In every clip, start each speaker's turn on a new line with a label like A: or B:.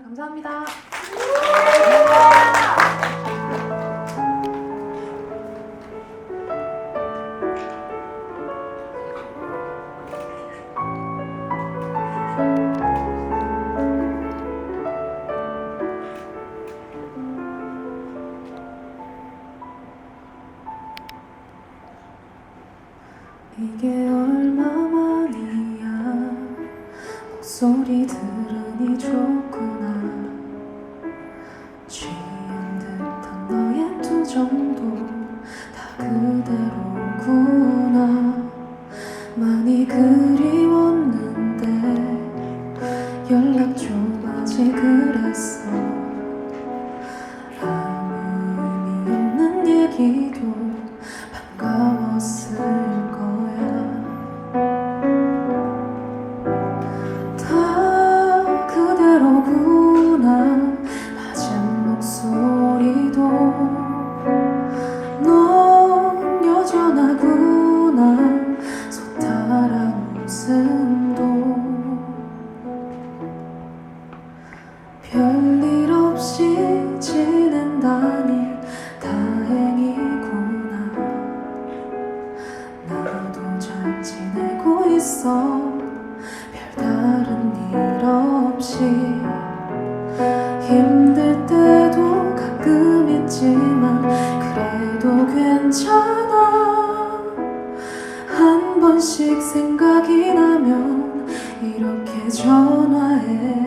A: 알겠습니다. 감사합니다. 이게 얼마만이야 목소리 들으니 좋구 정도 다 그대로구나. 많이 그리 별다른 일 없이. 힘들 때도 가끔 있지만 그래도 괜찮아. 한 번씩 생각이 나면 이렇게 전화해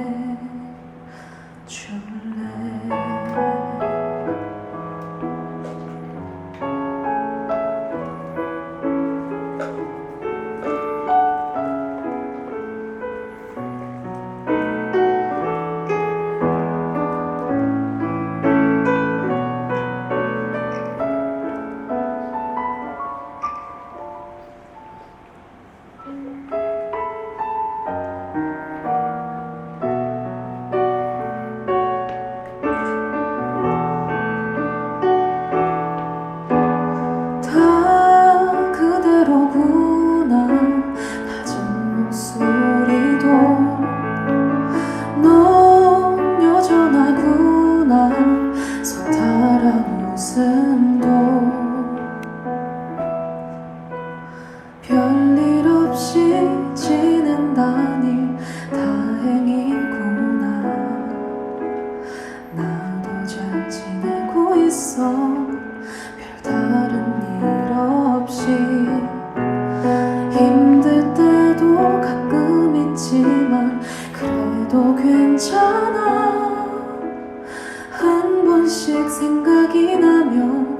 A: 별일 없이 지낸다니 다행이구나. 나도 잘 지내고 있어. 별다른 일 없이. 힘들 때도 가끔 있지만 그래도 괜찮아. 한 번씩 생각이 나면